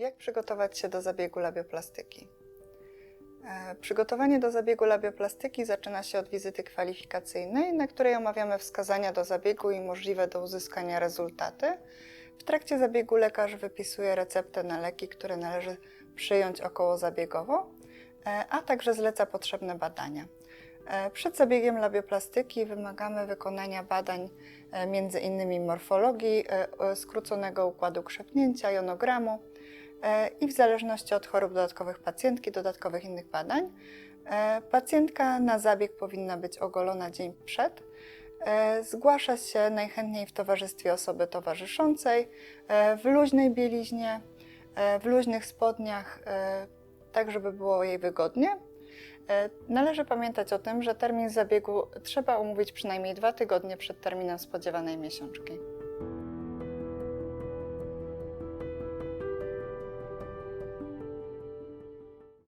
Jak przygotować się do zabiegu labioplastyki? E, Przygotowanie do zabiegu labioplastyki zaczyna się od wizyty kwalifikacyjnej, na której omawiamy wskazania do zabiegu i możliwe do uzyskania rezultaty. W trakcie zabiegu lekarz wypisuje receptę na leki, które należy przyjąć okołozabiegowo, e, a także zleca potrzebne badania. E, Przed zabiegiem labioplastyki wymagamy wykonania badań innymi morfologii, skróconego układu krzepnięcia, jonogramu i w zależności od chorób dodatkowych pacjentki, dodatkowych innych badań. E, Pacjentka na zabieg powinna być ogolona dzień przed. E, Zgłasza się najchętniej w towarzystwie osoby towarzyszącej, e, w luźnej bieliźnie, e, w luźnych spodniach, e, tak żeby było jej wygodnie. E, Należy pamiętać o tym, że termin zabiegu trzeba umówić przynajmniej dwa tygodnie przed terminem spodziewanej miesiączki.